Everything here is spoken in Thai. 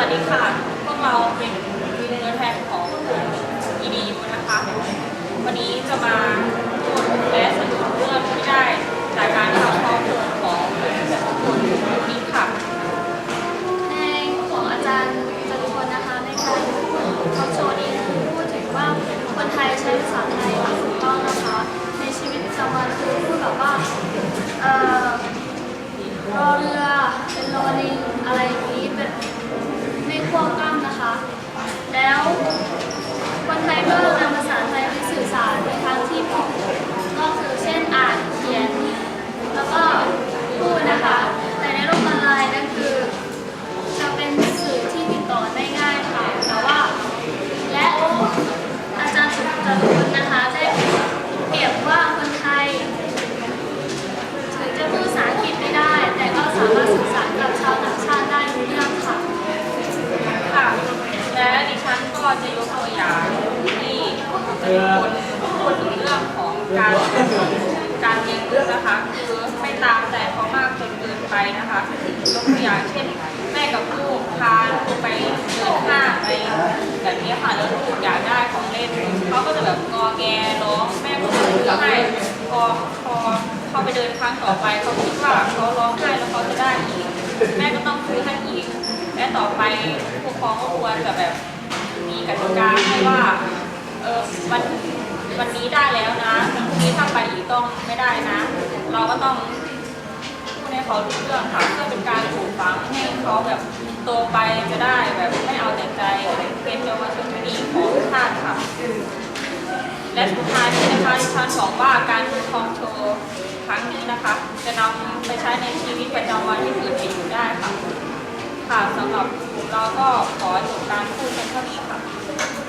วัสดีค่ะ พวกเราเป็นตัวแทนของอีดีนะคะ วันนี้จะมาพูดและสรุปเรื่องที่ได้จากการทำข้อมูลของคุณนี้ค่ะ ในของอาจารย์จตุพลนะคะในการทอล์กโชว์นี้พูดถึงว่าคนไทยใช้ภาษาไทยไม่ถูกต้องนะคะ ในชีวิตประจำวันคือพูดแบบว่าเอ่อรอเรือเป็นรอลิงอะไรอย่างนี้เป็น จารย์สุจรุนนะคะได้เปรียบว่าคนไทยถึงจะพูดภาษาอังกฤษไม่ได้ แต่ก็สามารถสื่อสารกับชาวต่างชาติได้รู้เรื่องค่ะ ค่ะ และดิฉันก็จะยกตัวอย่างที่คนพูดถึงเรื่องของการการเรียนรู้นะคะ คือไม่ตามใจเขามากจนเกินไปนะคะยกตัวอย่างเช่นแม่กับลูกพาลูกไปเดินห้างไป แงร้องแม่ก็จะซื้องให้พอพอเขาไปเดินครั้งต่อไปเขาคิดว่าเขาร้องไห้แล้วเขาจะได้อีก แม่ก็ต้องซื้อให้อีก และต่อไปผู้ปกครองก็ควรจะแบบมีกติกาให้ว่าเออวันวันนี้ได้แล้วนะพรุ่งนี้ถ้าไปอีกต้องไม่ได้นะ เราก็ต้องพูดให้เขารู้เรื่องค่ะเพื่อเป็นการปลูกฝังให้เขาแบบโตไปจะได้แบบไม่เอาแต่ใจเป็นเยาวชนที่ดี และสุดท้ายนี้นะคะดิฉันบอกว่าการดูทองโชว์ครั้งนี้นะคะ จะนำไปใช้ในชีวิตประจำวันที่เกิดเหตุอยู่ได้ค่ะค่ะสำหรับเราก็ขอจบการพูดเป็นเท่านี้ค่ะ